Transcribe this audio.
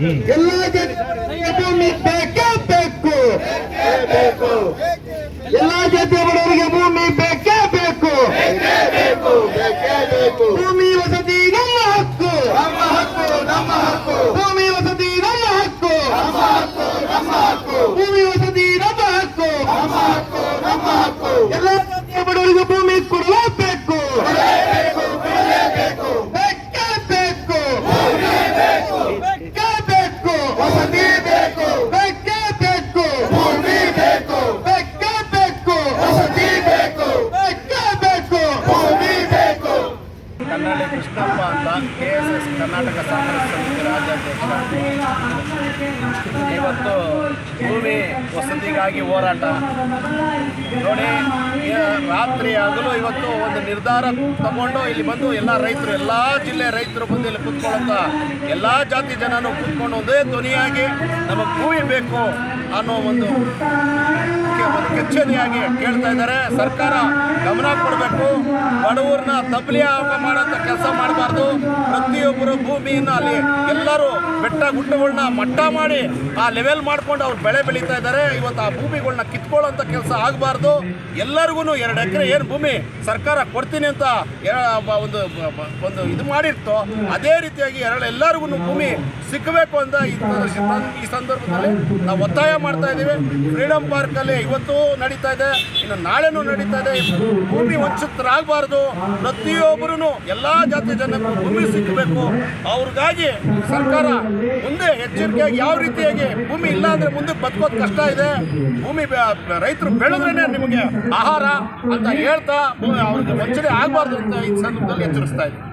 ಎಲ್ಲ ಬೇಕೇ ಬೇಕು ಎಲ್ಲಾ ಜಾತಿಯ ಬಡವರಿಗೆ ಭೂಮಿ ಬೇಕೇ ಬೇಕು ಭೂಮಿ ವಸತಿ ನಮ್ಮ ಹಕ್ಕು ಭೂಮಿ ವಸತಿ ನಮ್ಮ ಹಕ್ಕು ಭೂಮಿ ವಸತಿ ನಮ್ಮ ಹಕ್ಕು ಎಲ್ಲ ಜಾತಿಯ ಬಡವರಿಗೆ ಭೂಮಿ ಕೊಡಲೇಬೇಕು ಬೇಕೇ ಬೇಕು ಬೇಕೇ ಬೇಕು ವಸತಿ ಬೇಕು ಬೇಕೇ ಬೇಕು ಭೂಮಿ ಬೇಕು ಬೇಕೇ ಬೇಕು ವಸತಿ ಬೇಕು ಬೇಕೇ ಬೇಕು ಭೂಮಿ ಬೇಕು ಕನ್ನಡಿ ಕೃಷ್ಣಪ್ಪ ಅಂತ ಕೆ ಎಸ್ ಎಸ್ ಕರ್ನಾಟಕ ಸಹಕಾರ ಸಮಿತಿ ರಾಜ್ಯಾಧ್ಯಕ್ಷ. ಇವತ್ತು ಭೂಮಿ ವಸತಿಗಾಗಿ ಹೋರಾಟ. ನೋಡಿ ರಾತ್ರಿ ಆಗಲೂ ಇವತ್ತು ಒಂದು ನಿರ್ಧಾರ ತಗೊಂಡು ಇಲ್ಲಿ ಬಂದು ಎಲ್ಲ ರೈತರು, ಎಲ್ಲ ಜಿಲ್ಲೆ ರೈತರು ಬಂದು ಇಲ್ಲಿ ಕೂತ್ಕೊಳ್ಳೋಂಥ ಎಲ್ಲ ಜಾತಿ ಜನನು ಕೂತ್ಕೊಂಡು ಒಂದೇ ಧ್ವನಿಯಾಗಿ ನಮಗೆ ಭೂಮಿ ಬೇಕು ಅನ್ನೋ ಒಂದು ಕೆ- ಒಂದು ಕೆಚ್ಚನೆಯಾಗಿ ಕೇಳ್ತಾ ಇದ್ದಾರೆ. ಸರ್ಕಾರ ಗಮನ ಕೊಡಬೇಕು. ಬಡವರನ್ನ ತಬ್ಲಿ ಮಾಡೋಂಥ ಕೆಲಸ ಮಾಡಬಾರ್ದು. ಪ್ರತಿಯೊಬ್ಬರು ಭೂಮಿಯನ್ನು ಅಲ್ಲಿ ಎಲ್ಲರೂ ಬೆಟ್ಟ ಗುಡ್ಡಗಳನ್ನ ಮಟ್ಟ ಮಾಡಿ ಆ ಲೆವೆಲ್ ಮಾಡ್ಕೊಂಡು ಅವ್ರು ಬೆಳೆ ಬೆಳೀತಾ ಇದ್ದಾರೆ. ಇವತ್ತು ಆ ಭೂಮಿಗಳನ್ನ ಕಿತ್ಕೊಳ್ಳೋಂಥ ಕೆಲಸ ಆಗಬಾರ್ದು. ಎಲ್ಲರಿಗೂ ಎರಡು ಎಕರೆ ಏನು ಭೂಮಿ ಸರ್ಕಾರ ಕೊಡ್ತೀನಿ ಅಂತ ಒಂದು ಒಂದು ಇದು ಮಾಡಿರ್ತೋ, ಅದೇ ರೀತಿಯಾಗಿ ಎರಡು ಎಲ್ಲರಿಗೂ ಭೂಮಿ ಸಿಕ್ಕಬೇಕು ಅಂತ ಈ ಸಂದರ್ಭದಲ್ಲಿ ನಾವು ಒತ್ತಾಯ ಮಾಡ್ತಾ ಇದ್ದೀವಿ. ಫ್ರೀಡಮ್ ಪಾರ್ಕಲ್ಲಿ ಇವತ್ತು ನಡೀತಾ ಇದೆ, ಇನ್ನು ನಾಳೆನೂ ನಡೀತಾ ಇದೆ. ಭೂಮಿ ವಂಚಿತರಾಗಬಾರ್ದು. ಪ್ರತಿಯೊಬ್ಬರೂ ಎಲ್ಲ ಜಾತಿ ಜನಕ್ಕೂ ಭೂಮಿ ಸಿಕ್ಕಬೇಕು ಅವ್ರಿಗಾಗಿ ಸರ್ಕಾರ ಮುಂದೆ ಎಚ್ಚರಿಕೆಯಾಗಿ ಯಾವ ರೀತಿಯಾಗಿ ಭೂಮಿ ಇಲ್ಲ ಅಂದ್ರೆ ಮುಂದೆ ಬದುಕೋದು ಕಷ್ಟ ಇದೆ. ಭೂಮಿ ರೈತರು ಬೆಳೆದ್ರೇನೆ ನಿಮಗೆ ಆಹಾರ ಅಂತ ಹೇಳ್ತಾ ಅವ್ರಿಗೆ ವಂಚನೆ ಆಗಬಾರ್ದು ಅಂತ ಈ ಸಂದರ್ಭದಲ್ಲಿ ಎಚ್ಚರಿಸ್ತಾ ಇದ್ದೀವಿ